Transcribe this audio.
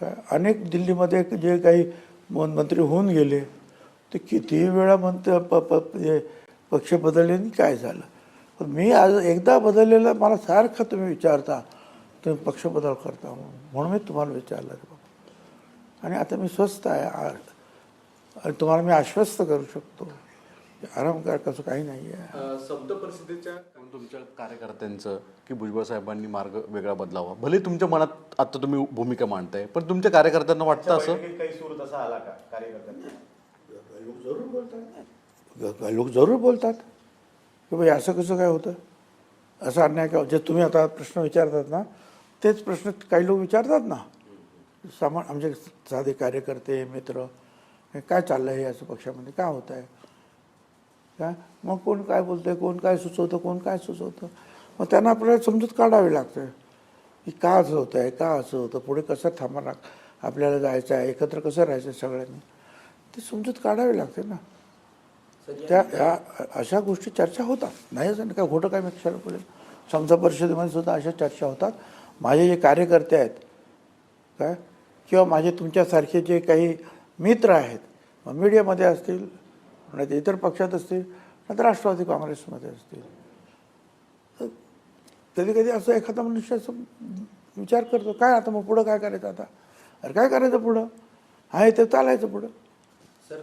काय अनेक दिल्लीमध्ये जे काही मंत्री होऊन गेले ते कितीही वेळा म्हणते प प पक्ष बदलले आणि काय झालं? पण मी आज एकदा बदललेलं मला सारखं तुम्ही विचारता तुम्ही पक्ष बदल करता म्हणून. म्हणून मी तुम्हाला विचारलं रे बाबा. आणि आता मी स्वस्त आहे आणि तुम्हाला मी आश्वस्त करू शकतो. की आराम करा कसं काही नाही आहे. शब्द परिस्थितीच्या तुमच्या कार्यकर्त्यांचं की भुजबळ साहेबांनी मार्ग वेगळा बदलावा. भले तुमच्या मनात आता तुम्ही भूमिका मांडताय पण तुमच्या कार्यकर्त्यांना वाटतं असं? काही सूर तसा आला का कार्यकर्त्यांना? लोक जरूर बोलतात ग- लोक जरूर बोलतात. की बाई असं कसं काय होतं? असं अन्याय का जे तुम्ही आता प्रश्न विचारतात ना तेच प्रश्न काही लोक विचारतात ना. सामान आमचे साधे कार्यकर्ते मित्र हे काय चाललं आहे असं पक्षामध्ये? काय होत आहे काय? मग कोण काय बोलतंय? कोण काय सुचवतं? कोण काय सुचवतं? मग त्यांना आपल्याला समजूत काढावी लागते. की का असं होतं आहे का असं होतं? पुढे कसं थांबणार? आपल्याला जायचं आहे? एकत्र कसं राहायचं आहे सगळ्यांनी? ते समजूत काढावी लागते ना. त्या या अशा गोष्टी चर्चा होतात. नाही असं नाही का? खोटं काय मी कशाला समजा समता परिषदेमध्ये सुद्धा अशा चर्चा होतात. माझे जे कार्यकर्ते आहेत काय? किंवा माझे तुमच्यासारखे जे काही मित्र आहेत मग मीडियामध्ये असतील नाही इतर पक्षात असतील नाही तर राष्ट्रवादी काँग्रेसमध्ये असतील. कधी कधी असं एखादा मनुष्य असं विचार करतो काय आता मग पुढं काय करायचं आता? अरे काय करायचं पुढं? आहे ते चालायचं पुढं. सर